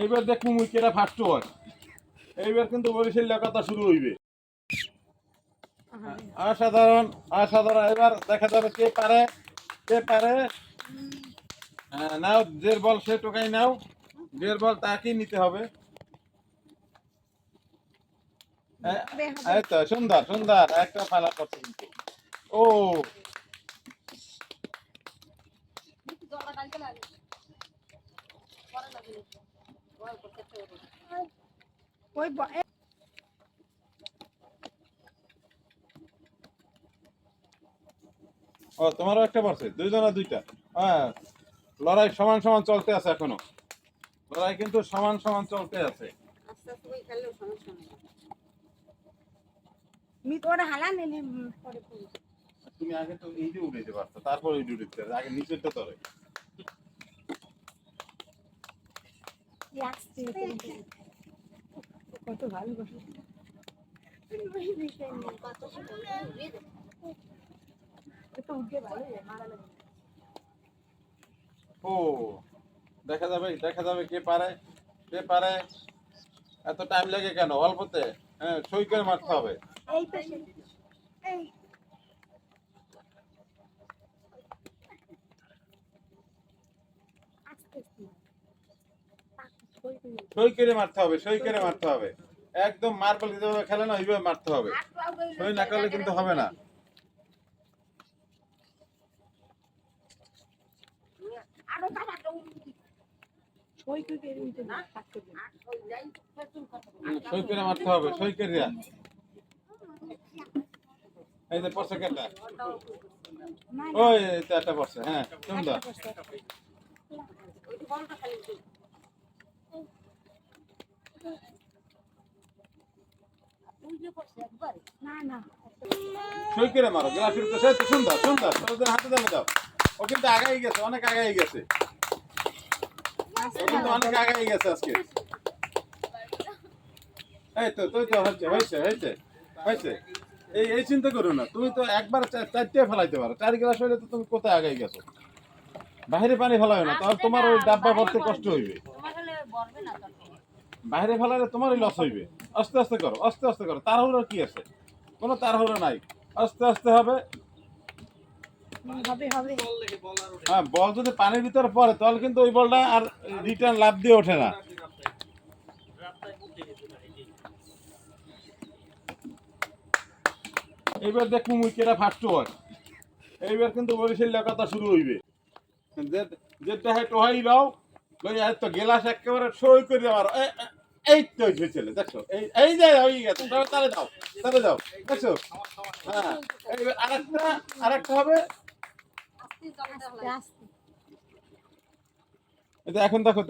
এইবার দেখ মুই কেটা ফার্স্ট হয়। এইবার কিন্তু বরিশাল কথা শুরু হইবে। অসাধারণ অসাধারণ। এবার দেখা যাবে কে পারে কে পারে। হ্যাঁ, নাও জের বল সে টোকাই নাও। জের বল তাকেই নিতে হবে। এ- এই তো সুন্দর সুন্দর। একটা ফালা করছে কিন্তু। ও। ওই ব- এ- ও তোমারও একটা পড়ছে দুইজনা দুইটা হ্যাঁ লড়াই সমান সমান চলতে আছে এখনও লড়াই কিন্তু সমান সমান চলতে আছে। তুমি আগে তো এই যে উড়াইতে পারতো তারপর এই পারতো। আগে নিচেরটা তরে এই আসছে, কত ভালো বসে তো উঠে ভালো মারা লাগে ও, দেখা যাবে দেখা যাবে কে পারে কে পারে। এত টাইম লাগে কেন? অল্পতে। হ্যাঁ সই করে মারতে হবে এই তো সে এই আস্তে আস্তে ওই তো। সই করে মারতে হবে সই করে মারতে হবে। একদম মার্বল যেভাবে খেলে না ওইভাবে মারতে হবে। সই না করলে কিন্তু হবে না। সই করে করে। মারতে হবে সই করে এই যে পড়ছে কেটা? ওই একটা পড়ছে হ্যাঁ সুন্দর। অনেক গেছে। অনেক গেছে আজকে। এই তো হয়েছে হয়েছে হয়েছে এই এই চিন্তা করো না, তুমি তো একবার চারটে ফেলাইতে পারো, চার গ্লাস হইলে তো তুমি কোথায় আগাই গেছো? বাইরে পানি ফেলাবে না, তাহলে তোমার ওই ডাব্বা ভরতে কষ্ট হইবে। বাইরে ফেলালে তোমারই লস হইবে। আস্তে আস্তে করো আস্তে আস্তে করো। তাড়াহুড়ো কি আছে? কোনো তাড়াহুড়ো নাই। আস্তে আস্তে হবে। হ্যাঁ বল যদি পানির ভিতরে পড়ে তাহলে কিন্তু ওই বলটা আর রিটার্ন লাভ দিয়ে ওঠে না। এইবার দেখব মুই কেটা ফার্স্ট হয় এইবার কিন্তু বরিশাল কথা শুরু হইবে। যে- হয় টোহাই আর গেলাস একেবারে সই করে এই তো এই যে হয়ে গেছে, তাহলে দাও তাহলে দাও দেখছ? হ্যাঁ আরেকটা আরেকটা হবে। যে এখন দেখো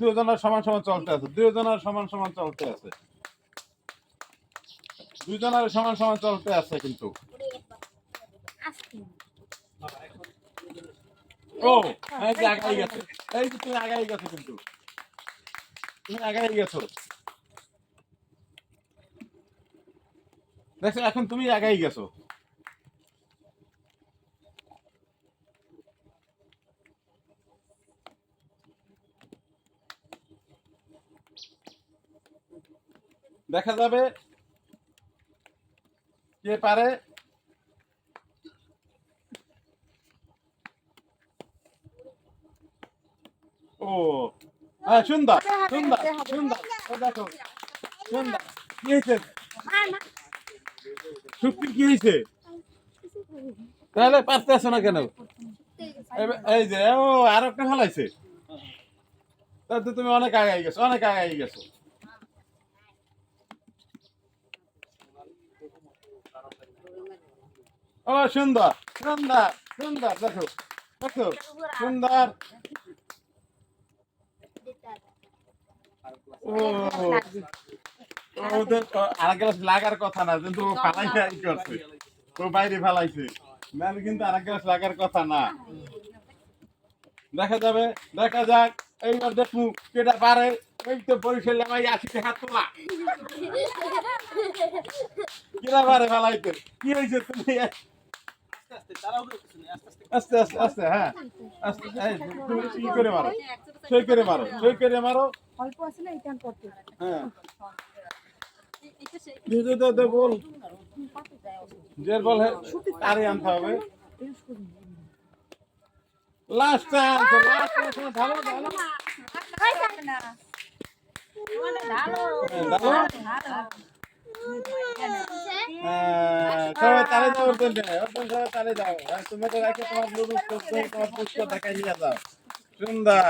দুজনের সমান সমান চলতে আছে, দুজনের সমান সমান চলতে আছে। দুজনের সমান সমান চলতে আছে কিন্তু। ও আগাই গেছে এই যে তুমি আগাই গেছো কিন্তু। তুমি আগাই গেছো। দেখছ এখন তুমি আগাই গেছো। দেখা যাবে কে পারে ও। হ্যাঁ সুন্দর সুন্দর সুন্দর। দেখো, সুন্দর। কি হয়েছে? শুক্তি কি হয়েছে? তাহলে পারতে আসো না কেন? এই যে, ও, আর একটা ফেলাইছে তাতে তুমি অনেক আগাই গেছো, অনেক আগাই গেছো। ও, সুন্দর সুন্দর সুন্দর, দেখো দেখো, সুন্দর। ওদের আর লাগার কথা না কিন্তু ও কি করছে। ও বাইরে কিন্তু আর লাগার কথা না। দেখা যাবে, দেখা যাক। এইবার এই তো পারে কি হয়েছে তুমি? আস্তে আস্তে আস্তে হ্যাঁ। করে মারো? করে মারো করে মারো। অল্প আছে না এটা করতে হ্যাঁ বল জের বল হ্যাঁ তারে আনতে হবে লাস্ট লাস্ট হ্যাঁ, হ্যাঁ, সবাই তালে যাও ওর জন্য ওর সবাই তালে যাও আর তুমি তো রাখে তোমার তোমার পুষ্প দেখাই যাও সুন্দর